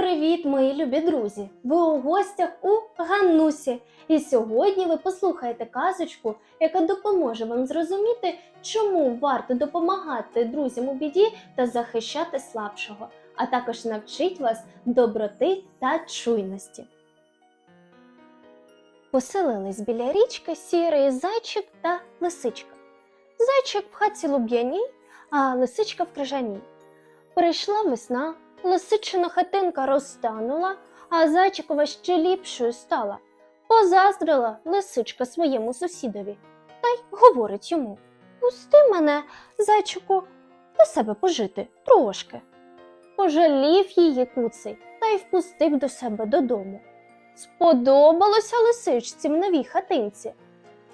Привіт, мої любі друзі! Ви у гостях у Ганнусі. І сьогодні ви послухаєте казочку, яка допоможе вам зрозуміти, чому варто допомагати друзям у біді та захищати слабшого, а також навчить вас доброти та чуйності. Поселились біля річки сірий зайчик та лисичка. Зайчик в хаті луб'яній, а лисичка в крижаній. Прийшла весна, лисичина хатинка розтанула, а зайчикова ще ліпшою стала. Позаздрила лисичка своєму сусідові та й говорить йому Пусти мене, зайчику, до себе пожити трошки. Пожалів її куций та й впустив до себе додому. Сподобалося лисичці в новій хатинці.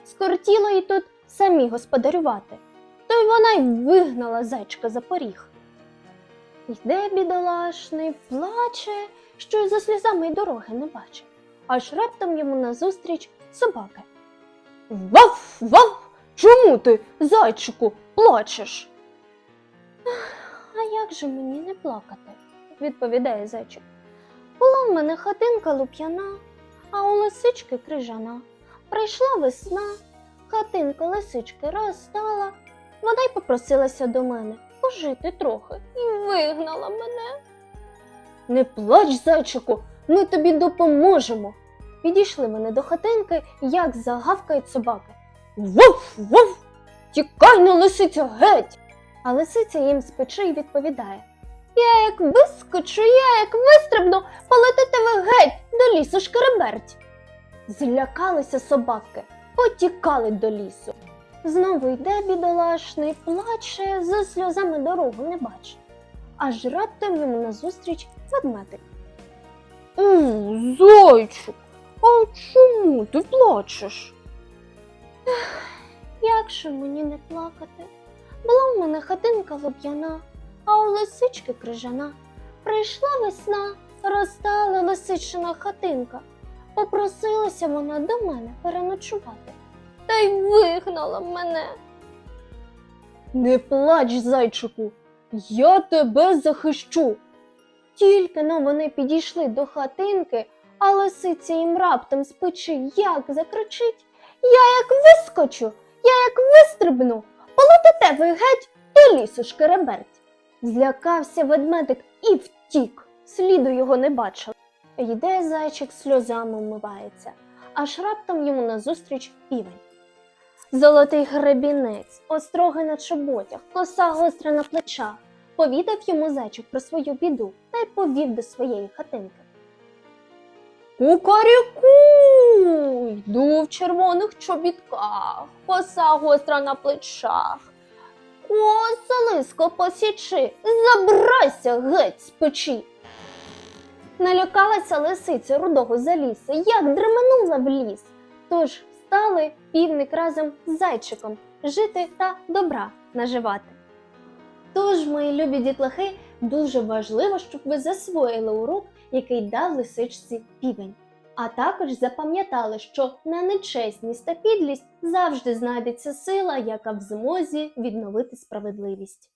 Скортіло їй тут самі господарювати, то й вона й вигнала зайчика за поріг. Йде бідолашний, плаче, що й за сльозами й дороги не бачить. Аж раптом йому назустріч собаки. Вав, вав! Чому ти, зайчику, плачеш? А як же мені не плакати? відповідає зайчик. Була в мене хатинка луп'яна, а у лисички крижана. Прийшла весна, хатинка лисички розстала, вона й попросилася до мене пожити трохи і вигнала мене. Не плач, зайчику, ми тобі допоможемо. Підійшли вони до хатинки, як загавкають собаки. Вов, вов! Тікай на лисицю геть! А лисиця їм з печі й відповідає. Я як вискочу, я як вистрибну, полетите ви геть до лісу шкереберть. Злякалися собаки, потікали до лісу. Знову йде бідолашний, плаче, за сльозами дорогу не бачить. Аж раптом йому назустріч ведмедик. О, зайчик, а чому ти плачеш? Як же мені не плакати? Була в мене хатинка лоб'яна, а у лисички крижана. Прийшла весна, розтала лисичина хатинка. Попросилася вона до мене переночувати та вигнала мене. Не плач, зайчику, я тебе захищу. Тільки но вони підійшли до хатинки, а лисиця їм раптом з печі як закричить Я як вискочу, я як вистрибну, полетите ви геть до лісу шкереберть. Злякався ведмедик і втік, сліду його не бачив. Йде зайчик сльозами вмивається, аж раптом йому назустріч півень. Золотий гребінець, острогий на чоботях, коса гостра на плечах. Повідав йому зайчик про свою біду та й повів до своєї хатинки. Кукаріку, йду в червоних чобітках, коса гостра на плечах. Косолиско посічи, забирайся геть з печі. Налякалася лисиця рудого заліса, як дременула в ліс. Тож стали півник разом з зайчиком жити та добра наживати. Тож, мої любі дітлахи, дуже важливо, щоб ви засвоїли урок, який дав лисичці півень. А також запам'ятали, що на нечесність та підлість завжди знайдеться сила, яка в змозі відновити справедливість.